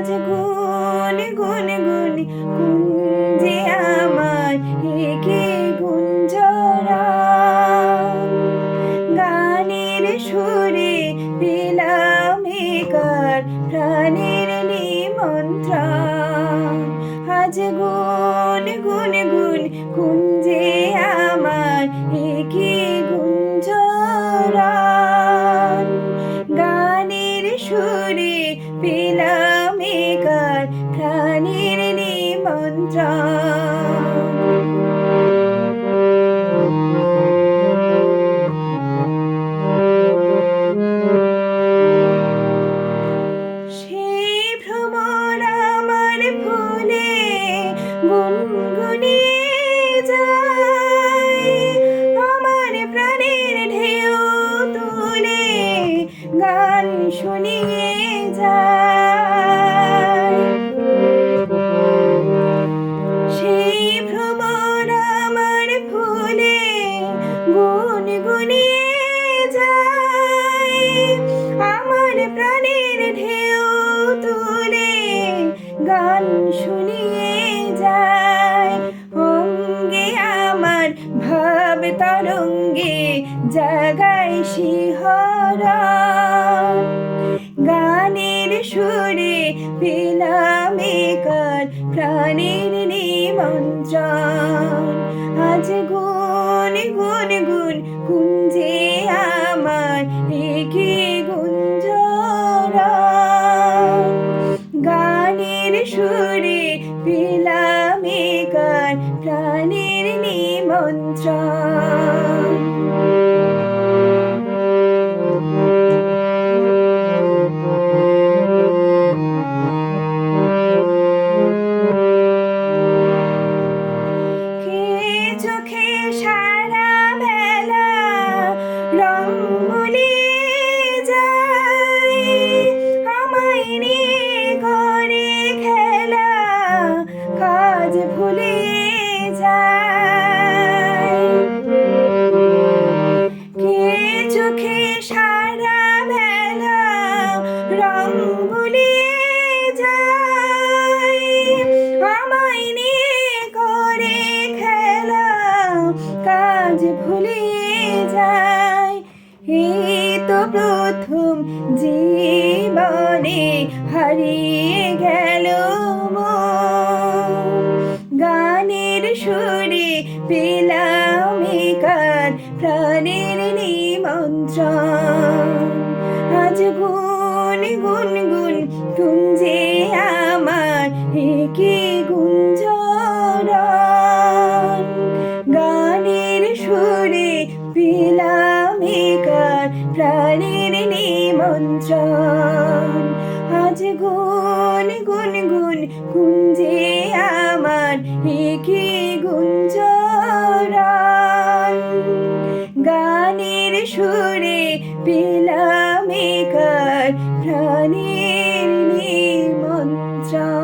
আজ গুন গুন গুন গুঞ্জে আমার একে গুঞ্জরা। গানের সুরে পেলাম একার প্রাণের নিমন্ত্রণ আজ গুন গুন গুন গুঞ্জে আমার প্রাণের নিমন্ত্রণ। সেই ভ্রমণ আমার ভুলে গুনগুনিয়ে সুরে পেলাম একার প্রাণের নিমন্ত্রণ। আজ গুন গুণ গুণ কুঞ্জে আমার একে গুঞ্জরান গানের সুরে পেলাম একার প্রাণের নিমন্ত্রণ। lang প্রথম জীবনে হারিয়ে গেল গানের সুরে পেলাম প্রাণের নিমন্ত্রণ। আজ গুন গুন গুন কুঞ্জে আমার একে সব আজ গুন গুন গুন গুঞ্জে আমার একে গুঞ্জরান। গানের সুরে পেলাম একার প্রাণের নিমন্ত্রণ।